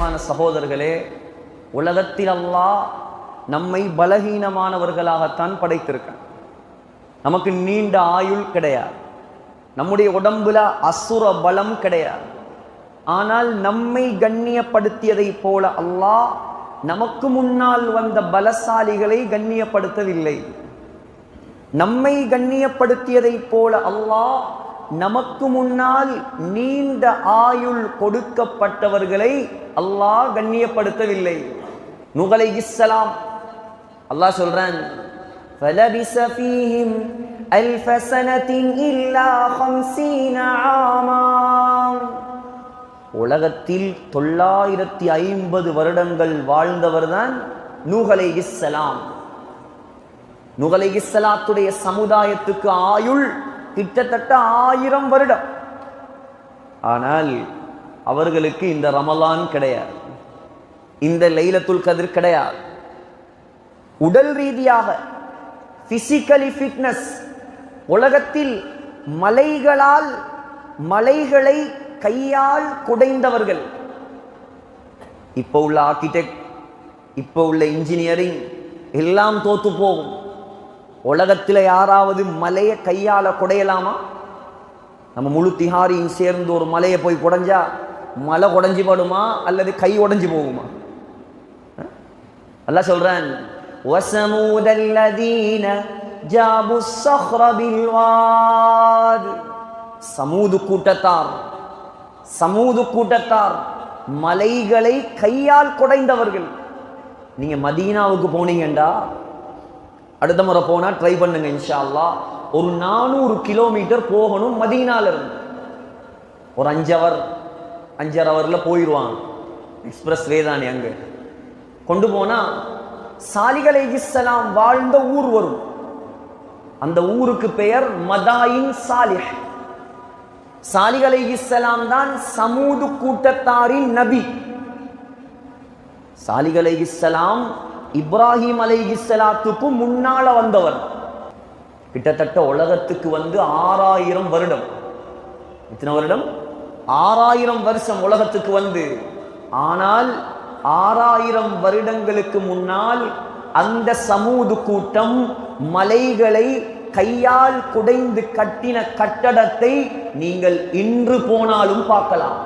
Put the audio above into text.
கண்ணியமான சகோதரர்களே உலகத்தில் அல்லாஹ் நம்மை பலகீனமானவர்களாகத்தான் படைத்திருக்கான். நமக்கு நீண்ட ஆயுள் கிடையாது. நம்முடைய உடம்புல அசுர பலம் கிடையாது. ஆனால் நம்மை கண்ணியப்படுத்தியதை போல அல்லாஹ் நமக்கு முன்னால் வந்த பலசாலிகளை கண்ணியப்படுத்தவில்லை. நம்மை கண்ணியப்படுத்தியதை போல அல்லாஹ் நமக்கு முன்னால் நீண்ட ஆயுள் கொடுக்கப்பட்டவர்களை அல்லாஹ் கண்ணியப்படுத்தவில்லை நுகலை இஸ்லாம் அல்லாஹ் சொல்றான் فلبس فيهم ألف سنة إلا خمسين عاما உலகத்தில் தொள்ளாயிரத்தி ஐம்பது வருடங்கள் வாழ்ந்தவர்தான் நூகலை இஸ்லாம் நுகலை இஸ்லாத்துடைய சமுதாயத்துக்கு ஆயுள் கிட்டத்தட்ட ஆயிரம் வருடம். ஆனால் அவர்களுக்கு இந்த ரமலான் கிடையாது. இந்த லைலத்துல் கதிர் கிடையாது. உடல் ரீதியாக பிசிக்கலி ஃபிட்னஸ் உலகத்தில் மலைகளால் மலைகளை கையால் குடைந்தவர்கள். இப்போ உள்ள ஆர்கிடெக்ட் இப்போ உள்ள இன்ஜினியரிங் எல்லாம் தோத்து போகும். உலகத்தில் யாராவது மலையை கையால் குடையலாமா? நம்ம முழு திஹாரியும் சேர்ந்து ஒரு மலையை போய் குடைஞ்சா மலை உடஞ்சி படுமா அல்லது கை உடஞ்சி போகுமா? அல்ல சொல்றேன் சமூது கூட்டத்தார் சமூது கூட்டத்தார் மலைகளை கையால் குடைந்தவர்கள். நீங்க மதீனாவுக்கு போனீங்கண்டா அடுத்த முறை போனால் ட்ரை பண்ணுங்க இன்ஷால்லா ஒரு நானூறு கிலோமீட்டர் போகணும் மதீனால இருந்து ஒரு அஞ்சு அவர் அஞ்சரை அவர்ல போயிடுவான் எக்ஸ்பிரஸ் வேதானி அங்கே. கொண்டு போனா சாலிகள் இஸ்லாம் வாழ்ந்த ஊர் வரும். அந்த ஊருக்கு பெயர் மதாயின் சாலிஹ். சாலிகள் இஸ்லாம் தான் சமூது கூட்டத்தாரின் நபி. சாலிகள் இஸ்லாம் இப்ராஹிம் அலைஹிஸ்ஸலாத்துக்கு முன்னால வந்தவர். கிட்டத்தட்ட உலகத்துக்கு வந்து ஆறாயிரம் வருடம். எத்தனை வருடம்? ஆறாயிரம் வருஷம் உலகத்துக்கு வந்து. ஆனால் ஆறாயிரம் வருடங்களுக்கு முன்னால் அந்த சமூது கூட்டம் மலைகளை கையால் குடைந்து கட்டின கட்டடத்தை நீங்கள் இன்று போனாலும் பார்க்கலாம்.